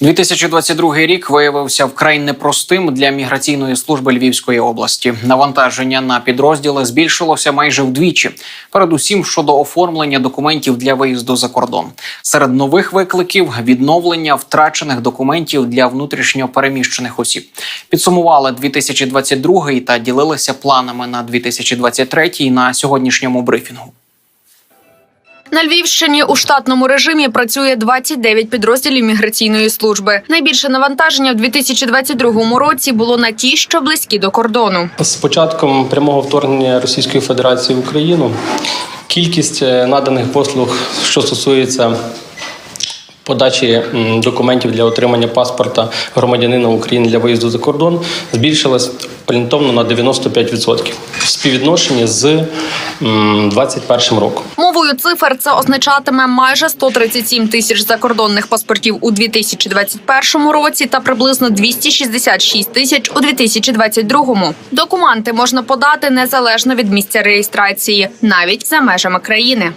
2022 рік виявився вкрай непростим для міграційної служби Львівської області. Навантаження на підрозділи збільшилося майже вдвічі, передусім щодо оформлення документів для виїзду за кордон. Серед нових викликів відновлення втрачених документів для внутрішньо переміщених осіб. Підсумували 2022 та ділилися планами на 2023 на сьогоднішньому брифінгу. На Львівщині у штатному режимі працює 29 підрозділів міграційної служби. Найбільше навантаження в 2022 році було на ті, що близькі до кордону. З початком прямого вторгнення Російської Федерації в Україну кількість е, наданих послуг, що стосується подачі документів для отримання паспорта громадянина України для виїзду за кордон, збільшилась орієнтовно на 95% в співвідношенні з м, 21 роком. Мовою цифр це означатиме майже 137 тисяч закордонних паспортів у 2021 році та приблизно 266 тисяч у 2022. Документи можна подати незалежно від місця реєстрації, навіть за межами країни.